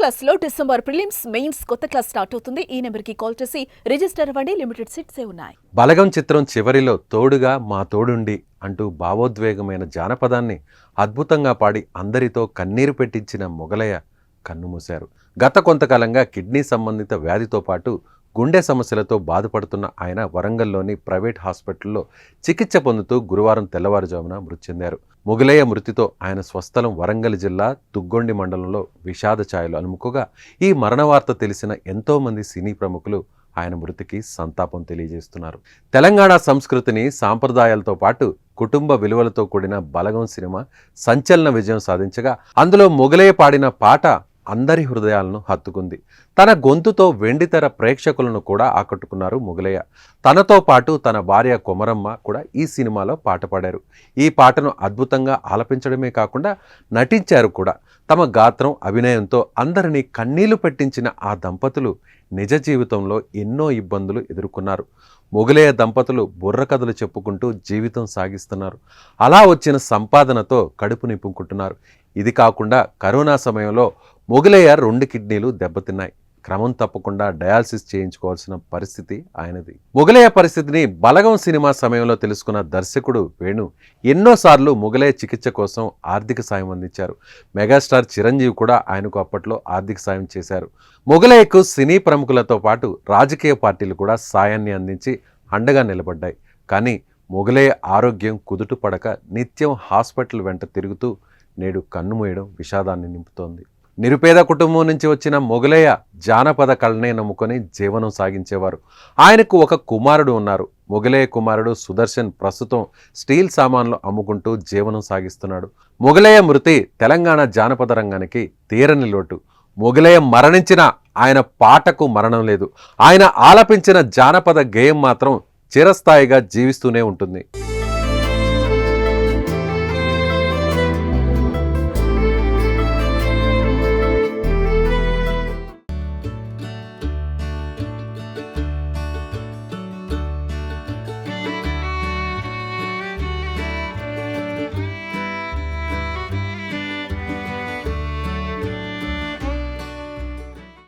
క్లాస్లో December prelims mains కొత్త class start అవుతుంది. ఈ నెంబర్కి కాల్ చేసి రిజిస్టర్ అవ్వండి. లిమిటెడ్ సీట్సే ఉన్నాయి? బలగం చిత్రం చివరిలో తోడుగా మా తోడుండి అంటూ భావోద్వేగమైన జానపదాన్ని అద్భుతంగా పాడి అందరితో కన్నీరు పెట్టించిన మొగలయ్య కన్నుమూశారు గత కొంతకాలంగా కిడ్నీ సంబంధిత వ్యాధితో పాటు గుండె సమస్యలతో బాధపడుతున్న ఆయన వరంగల్లోని ప్రైవేట్ హాస్పిటల్లో చికిత్స పొందుతూ గురువారం తెల్లవారుజామున మృతి చెందారు. మొగలయ్య మృతితో ఆయన స్వస్థలం వరంగల్ జిల్లా తుగ్గొండి మండలంలో విషాద ఛాయలు అలుముకోగా ఈ మరణ వార్త తెలిసిన ఎంతోమంది సినీ ప్రముఖులు ఆయన మృతికి సంతాపం తెలియజేస్తున్నారు. తెలంగాణ సంస్కృతిని సాంప్రదాయాలతో పాటు కుటుంబ విలువలతో కూడిన బలగం సినిమా సంచలన విజయం సాధించగా అందులో మొగలయ్య పాడిన పాట అందరి హృదయాలను హత్తుకుంది. తన గొంతుతో వెండితెర ప్రేక్షకులను కూడా ఆకట్టుకున్నారు మొగలయ్య తనతో పాటు తన భార్య కొమరమ్మ కూడా ఈ సినిమాలో పాట పాడారు. ఈ పాటను అద్భుతంగా ఆలపించడమే కాకుండా నటించారు కూడా. తమ గాత్రం అభినయంతో అందరినీ కన్నీళ్ళు పెట్టించిన ఆ దంపతులు నిజ జీవితంలో ఎన్నో ఇబ్బందులు ఎదుర్కొన్నారు. మొగలయ్య దంపతులు బుర్ర కథలు చెప్పుకుంటూ జీవితం సాగిస్తున్నారు. అలా వచ్చిన సంపాదనతో కడుపు నింపుకుంటున్నారు. ఇది కాకుండా కరోనా సమయంలో మొగలయ్య రెండు కిడ్నీలు దెబ్బతిన్నాయి. క్రమం తప్పకుండా డయాలసిస్ చేయించుకోవాల్సిన పరిస్థితి ఆయనది. మొగలయ్య పరిస్థితిని బలగం సినిమా సమయంలో తెలుసుకున్న దర్శకుడు వేణు ఎన్నోసార్లు మొగలయ్య చికిత్స కోసం ఆర్థిక సాయం అందించారు. మెగాస్టార్ చిరంజీవి కూడా ఆయనకు అప్పట్లో ఆర్థిక సాయం చేశారు. మొగలయ్యకు సినీ ప్రముఖులతో పాటు రాజకీయ పార్టీలు కూడా సాయాన్ని అందించి అండగా నిలబడ్డాయి. కానీ మొగలయ్య ఆరోగ్యం కుదుట పడక నిత్యం హాస్పిటల్ వెంట తిరుగుతూ నేడు కన్నుమూయడం విషాదాన్ని నింపుతోంది. నిరుపేద కుటుంబం నుంచి వచ్చిన మొగలయ్య జానపద కళనే నమ్ముకొని జీవనం సాగించేవారు. ఆయనకు ఒక కుమారుడు ఉన్నారు. మొగలయ్య కుమారుడు సుదర్శన్ ప్రస్తుతం స్టీల్ సామాన్లు అమ్ముకుంటూ జీవనం సాగిస్తున్నాడు. మొగలయ్య మృతి తెలంగాణ జానపద రంగానికి తీరని లోటు. మొగలయ్య మరణించిన ఆయన పాటకు మరణం లేదు. ఆయన ఆలపించిన జానపద గేయం మాత్రం చిరస్థాయిగా జీవిస్తూనే ఉంటుంది.